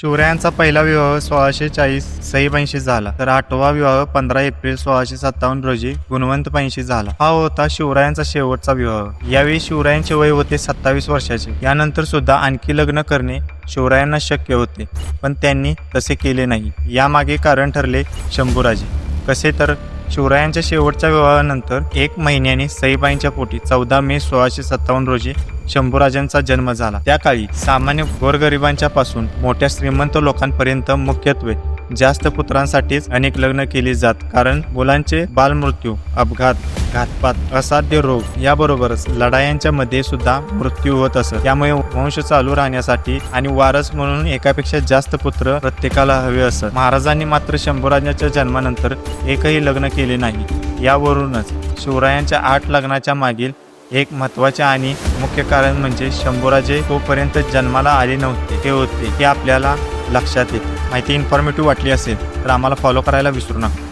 शिवरायांचा पहिला विवाह सोळाशे चाळीस सईबाईंशी झाला. तर आठवा विवाह पंधरा एप्रिल सोळाशे सत्तावन्न रोजी गुणवंत पैंशी झाला. हा होता शिवरायांचा शेवटचा विवाह. यावेळी शिवरायांचे वय होते सत्तावीस वर्षाचे. यानंतर सुद्धा आणखी लग्न करणे शिवरायांना शक्य होते पण त्यांनी तसे केले नाही. यामागे कारण ठरले शंभूराजे. कसे तर शिवरायांच्या शेवटच्या विवाहानंतर एक महिन्याने सईबाईंच्या पोटी चौदा मे सोळाशे सत्तावन्न रोजी शंभूराजांचा जन्म झाला. त्या काळी सामान्य गोरगरिबांच्या पासून मोठ्या श्रीमंत लोकांपर्यंत मुख्यत्वे जास्त पुत्रांसाठीच अनेक लग्न केली जात कारण मुलांचे बालमृत्यू अपघात घातपात असाध्य रोग याबरोबरच लढायांच्या मध्ये सुद्धा मृत्यू होत असत. त्यामुळे वंश चालू राहण्यासाठी आणि वारस म्हणून एकापेक्षा जास्त पुत्र प्रत्येकाला हवे असत. महाराजांनी मात्र शंभूराजांच्या जन्मानंतर एकही लग्न केले नाही. यावरूनच शिवरायांच्या आठ लग्नाच्या मागील एक महत्त्वाचे आणि मुख्य कारण म्हणजे शंभूराजे तोपर्यंत जन्माला आले नव्हते ते होते हे आपल्याला लक्षात येते. माहिती इन्फॉर्मेटिव्ह वाटली असेल तर आम्हाला फॉलो करायला विसरू नका.